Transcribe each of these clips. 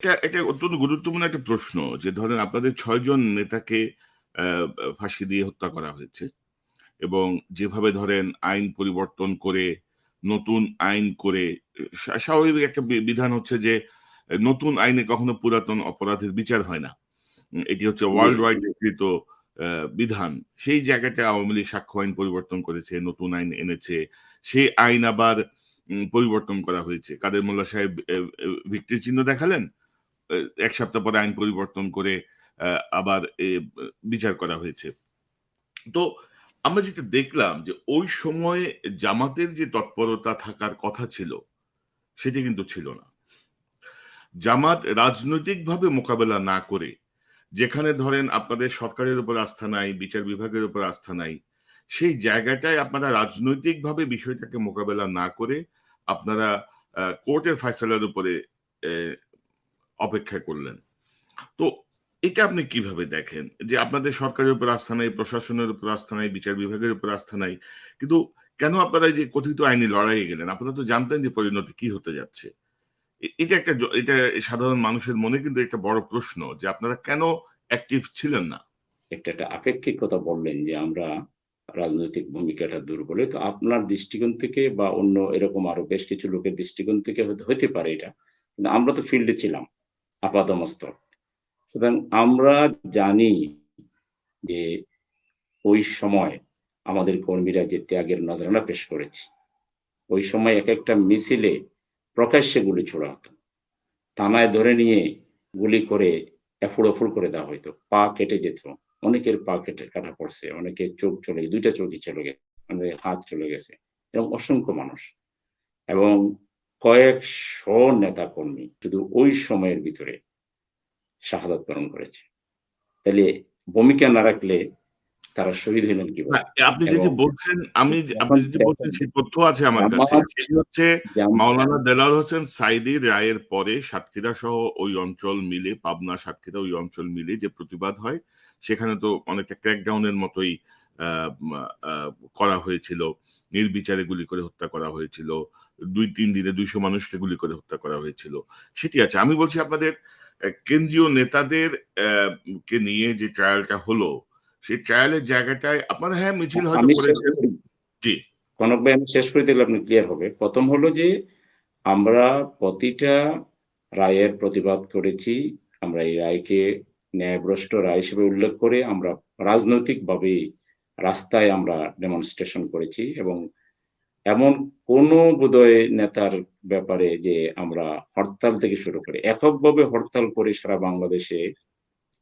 এটা এটা অত্যন্ত গুরুত্বপূর্ণ একটা প্রশ্ন যে ধরেন আপনাদের ছয়জন নেতাকে ফাঁসি দিয়ে হত্যা করা হয়েছে এবং যেভাবে ধরেন আইন পরিবর্তন করে নতুন আইন করে স্বাভাবিক একটা বিধান হচ্ছে যে নতুন আইনে কখনো পুরাতন অপরাধের বিচার হয় না। এটি হচ্ছে ওয়ার্ল্ড ওয়াইড স্বীকৃত বিধান। সেই জায়গাটা আওয়ামী লীগ সাক্ষ্য আইন পরিবর্তন করেছে নতুন আইন এনেছে সেই আইন আবার পরিবর্তন করা হয়েছে। কাদের মোল্লা সাহেব ভিক্টির চিহ্ন দেখালেন? এক সপ্তাহ পরে আইন পরিবর্তন করে আবার বিচার করা হয়েছে। তো আমরা যেটা দেখলাম যে ওই সময়ে জামাতের যে তৎপরতা থাকার কথা ছিল, সেটি কিন্তু ছিল না। জামাত রাজনৈতিকভাবে মোকাবেলা না করে, যেখানে ধরেন আপনাদের সরকারের উপর আস্থা নাই, বিচার বিভাগের উপর আস্থা নাই, সেই জায়গাটায় আপনারা রাজনৈতিকভাবে বিষয়টাকে মোকাবেলা না করে আপনারা কোর্টের ফয়সালার উপরে অপেক্ষা করলেন। তো এটা আপনি কীভাবে দেখেন? যে আপনাদের সরকারের উপর আস্থা নাই, প্রশাসনের উপর আস্থা নাই, বিচার বিভাগের উপর আস্থা নাই, কিন্তু কেন আপনারা যে কথিত আইনি লড়াইয়ে গেলেন? আপনারা তো জানতেন যে পরিণতি কি হতে যাচ্ছে। এটা একটা এটা সাধারণ মানুষের মনে কিন্তু একটা বড় প্রশ্ন যে আপনারা কেন অ্যাক্টিভ ছিলেন না? একটা একটা আপেক্ষিক কথা বললেন যে আমরা রাজনৈতিক ভূমিকাটা দুর্বলে। তো আপনার দৃষ্টিকোণ থেকে বা অন্য এরকম আরও বেশ কিছু লোকের দৃষ্টিকোণ থেকে হতে পারে এটা। কিন্তু আমরা তো ফিল্ডে ছিলাম। আপাতমস্তক সুতরাং আমরা জানি যে ওই সময় আমাদের কর্মীরা যে ত্যাগের নজরানা পেশ করেছে, ওই সময় এক একটা মিছিলে প্রকাশ্যে গুলি ছোড়া হতো। থানায় ধরে নিয়ে গুলি করে এফুড় অফুড় করে দেওয়া হইতো। পা কেটে যেত। অনেকের পা কেটে কাটা পড়ছে অনেকের চোখ চলে, দুইটা চোখই চলে গেছে, অনেকের হাত চলে গেছে এরকম অসংখ্য মানুষ। এবং কয়েকশো নেতা কর্মী শুধু ওই সময়ের ভিতরে শাহাদাত বরণ করেছে। তাহলে ভূমিকা না রাখলে তারা শহীদ হলেন না, কীভাবে আপনি যেটি এবং- বলছেন আমি আপনি যেটি বলছেন সেই তথ্য আছে আমার কাছে। সেটি হচ্ছে মাওলানা দেলাল হোসেন সাইদি রায়ের পরে সাতক্ষীরা সহ ওই অঞ্চল মিলে পাবনা সাতক্ষীরা ওই অঞ্চল মিলে যে প্রতিবাদ হয় সেখানে তো অনেকটা ক্র্যাকডাউনের মতোই করা হয়েছিল। নির্বিচারে গুলি করে হত্যা করা হয়েছিল। দুই তিন দিনে দুইশো মানুষকে গুলি করে হত্যা করা হয়েছিল। সেটি আছে। আমি বলছি আপনাদের কেন্দ্রীয় নেতাদের কে নিয়ে যে ট্রায়ালটা হলো সেই ট্রায়ালের জায়গাটায় আপনারা হ্যাঁ মিছিল হয়তো করেছেন। জি। কনক ভাই আমি শেষ করে দিলে আপনি ক্লিয়ার হবে। প্রথম হলো যে আমরা প্রতিটা রায়ের প্রতিবাদ করেছি। আমরা এই রায়কে ন্যায়ভ্রষ্ট রায় হিসেবে উল্লেখ করে আমরা রাজনৈতিকভাবে রাস্তায় আমরা ডেমনস্ট্রেশন করেছি এবং এমন কোন বোধহয় নেতার ব্যাপারে যে আমরা হরতাল থেকে শুরু করে এককভাবে হরতাল করে সারা বাংলাদেশে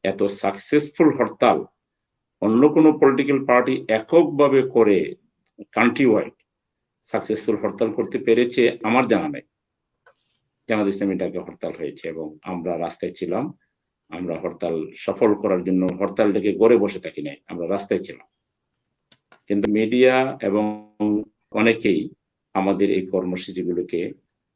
এত সাকসেসফুল হরতাল অন্য কোনো পলিটিক্যাল পার্টি এককভাবে করে কান্ট্রি ওয়াইড সাকসেসফুল হরতাল করতে পেরেছে আমার জানা নেই। জামাত ইসলামী ডাকে হরতাল হয়েছে এবং আমরা রাস্তায় ছিলাম, আমরা হরতাল সফল করার জন্য হরতাল ডেকে গড়ে বসে থাকি নাই, আমরা রাস্তায় ছিলাম। কিন্তু মিডিয়া এবং অনেকেই আমাদের এই কর্মসূচিগুলোকে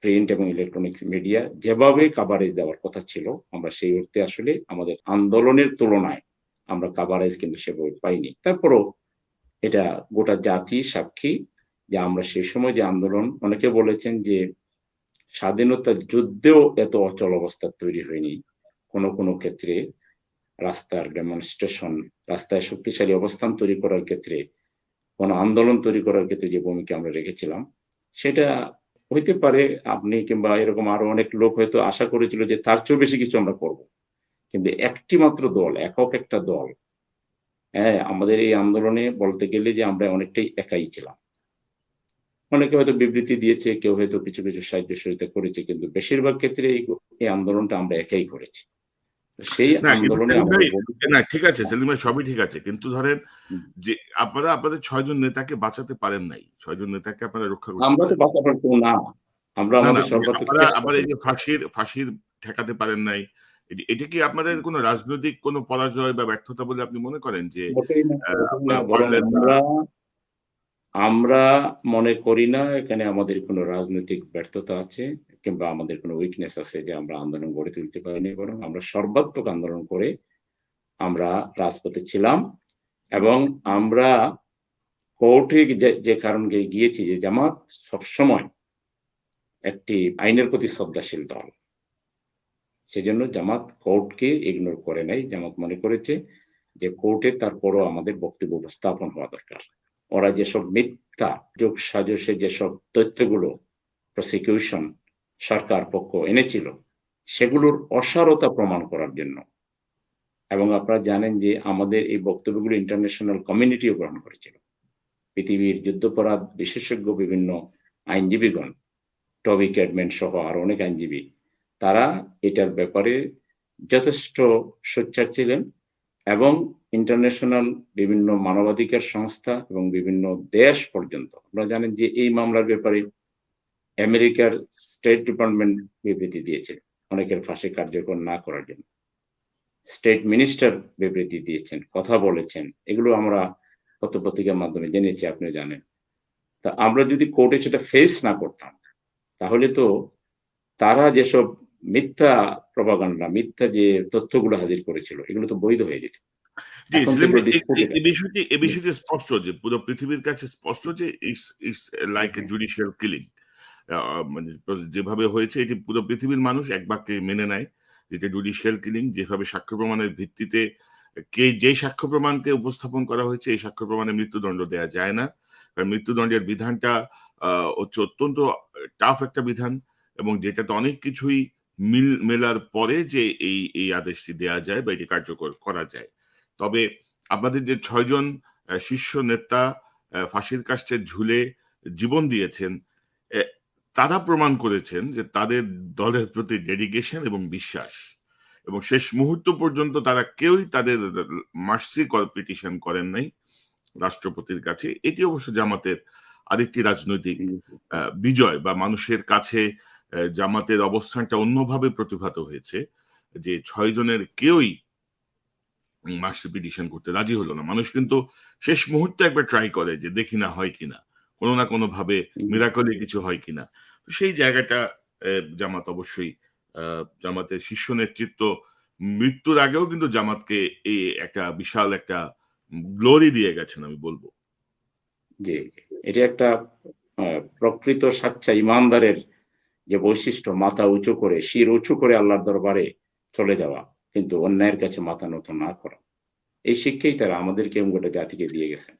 প্রিন্ট এবং ইলেকট্রনিক্স মিডিয়া যেভাবে কাভারেজ দেওয়ার কথা ছিল, আমরা সেই অর্থে আসলে আমাদের আন্দোলনের তুলনায় আমরা কাভারেজ কিন্তু সেভাবে পাইনি। তারপরও এটা গোটা জাতি সাক্ষী যে আমরা সেই সময় যে আন্দোলন, অনেকে বলেছেন যে স্বাধীনতা যুদ্ধেও এত অচল অবস্থা তৈরি হয়নি। কোনো কোনো ক্ষেত্রে রাস্তার ডেমনস্ট্রেশন রাস্তায় শক্তিশালী অবস্থান তৈরি করার ক্ষেত্রে কোনো আন্দোলন তৈরি করার ক্ষেত্রে যে ভূমিকা আমরা রেখেছিলাম, সেটা হইতে পারে আপনি কিংবা এরকম আরও অনেক লোক হয়তো আশা করেছিল যে তার চেয়েও বেশি কিছু আমরা করব। কিন্তু একটি মাত্র দল, একক একটা দল হ্যাঁ আমাদের এই আন্দোলনে বলতে গেলে যে আমরা অনেকটাই একাই ছিলাম। অনেকে হয়তো বিবৃতি দিয়েছে, কেউ হয়তো কিছু কিছু সাহায্য সহযোগিতা করেছে, কিন্তু বেশিরভাগ ক্ষেত্রে এই আন্দোলনটা আমরা একাই করেছি। সেই না, আন্দোলনে ঠিক আছে সেলিম ভাই সবই ঠিক আছে। কিন্তু ধরেন যে আপনারা আপনাদের ছয়জন নেতাকে বাঁচাতে পারেন নাই ছয়জন নেতাকে আপনারা রক্ষা করতে আমরা তো বাঁচাবার কেউ না। আমরা আমাদের সর্বাত্মক আবার এই যে ফাঁসির ফাঁসির ঠেকাতে পারেন নাই এটি- কি আপনাদের কোনো রাজনৈতিক কোনো পরাজয় বা ব্যর্থতা বলে আপনি মনে করেন যে? আমরা আমরা মনে করি না, এখানে আমাদের কোনো রাজনৈতিক ব্যর্থতা আছে কিংবা আমাদের কোনো উইকনেস আছে যে আমরা আন্দোলন গড়ে তুলতে পারিনি, বরং আমরা সর্বাত্মক আন্দোলন করে আমরা রাজপথে ছিলাম এবং আমরা কোর্টে যে- কারণে গিয়েছি যে জামাত সবসময় একটি আইনের প্রতি শ্রদ্ধাশীল দল। সেজন্য জামাত কোর্টকে ইগনোর করে নাই। জামাত মনে করেছে যে কোর্টে তারপরও আমাদের বক্তব্য উপস্থাপন হওয়া দরকার। ওরা যেসব মিথ্যা যোগ সাজসে যেসব তথ্যগুলো প্রসিকিউশন সরকার পক্ষ এনেছিল, সেগুলোর অসারতা প্রমাণ করার জন্য। এবং আপনারা জানেন যে আমাদের এই বক্তব্যগুলো ইন্টারন্যাশনাল কমিউনিটিও গ্রহণ করেছিল। পৃথিবীর যুদ্ধপরাধ বিশেষজ্ঞ বিভিন্ন আইনজীবীগণ, টবি ক্যাডম্যান সহ আরও অনেক আইনজীবী, তারা এটার ব্যাপারে যথেষ্ট সোচ্চার ছিলেন। এবং ইন্টারন্যাশনাল বিভিন্ন মানবাধিকার সংস্থা এবং বিভিন্ন দেশ পর্যন্ত। আপনারা জানেন যে এই মামলার ব্যাপারে আমেরিকার স্টেট ডিপার্টমেন্ট বিবৃতি দিয়েছে অনেকের ফাঁসি কার্যকর না করার জন্য। স্টেট মিনিস্টার বিবৃতি দিয়েছেন, কথা বলেছেন, এগুলো আমরা পত্রপত্রিকার মাধ্যমে জেনেছি, আপনি জানেন। তা আমরা যদি কোর্টে সেটা ফেস না করতাম, তাহলে তো তারা যেসব মিথ্যা প্রবাগান্ডা মিথ্যা যে তথ্যগুলো হাজির করেছিল এগুলো তো বৈধ হয়ে যেত। বিষয়টি বিষয়টি স্পষ্ট যে পুরো পৃথিবীর কাছে স্পষ্ট যে it's it's like a judicial killing মানে যেভাবে হয়েছে এটি পুরো পৃথিবীর মানুষ এক বাক্যে মেনে নেয় যেটা জুডিশিয়াল কিলিং যেভাবে সাক্ষ্য প্রমাণের ভিত্তিতে কে যে সাক্ষ্য প্রমাণকে উপস্থাপন করা হয়েছে এই সাক্ষ্য প্রমাণে মৃত্যুদণ্ড দেওয়া যায় না। কারণ মৃত্যুদণ্ডের বিধানটা আহ, হচ্ছে অত্যন্ত টাফ একটা বিধান এবং যেটাতে অনেক কিছুই মিল মেলার পরে যে এই এই আদেশটি দেওয়া যায় বা এটি কার্যকর করা যায়। তবে আমাদের যে ছয়জন শীর্ষ নেতা ফাঁসির কাস্টে ঝুলে জীবন দিয়েছেন তারা প্রমাণ করেছেন যে তাদের দলের প্রতি ডেডিকেশন এবং বিশ্বাস। এবং শেষ মুহূর্ত পর্যন্ত তারা কেউই তাদের মার্সি পিটিশন করেন নাই রাষ্ট্রপতির কাছে। এটি অবশ্য জামাতের আরেকটি রাজনৈতিক বিজয় বা মানুষের কাছে জামাতের অবস্থানটা অন্যভাবে প্রতিভাত হয়েছে যে ছয় জনের কেউই মার্সি পিটিশন করতে রাজি হলো না। মানুষ কিন্তু শেষ মুহূর্তে একবার ট্রাই করে যে দেখি না হয় কিনা কোনো না কোনো ভাবে মিরাকলে কিছু হয় কিনা। সেই জায়গাটা জামাত অবশ্যই আহ, জামাতের শীর্ষ নেতৃত্ব মৃত্যুর আগেও কিন্তু জামাতকে এই একটা বিশাল একটা গ্লোরি দিয়ে গেছেন আমি বলব। যে এটা একটা প্রকৃত সাচ্চা ইমানদারের যে বৈশিষ্ট্য, মাথা উঁচু করে, শির উঁচু করে আল্লাহর দরবারে চলে যাওয়া, কিন্তু অন্যায়ের কাছে মাথা নত না করা। এই শিক্ষাই তারা আমাদেরকে গোটা জাতিকে দিয়ে গেছেন।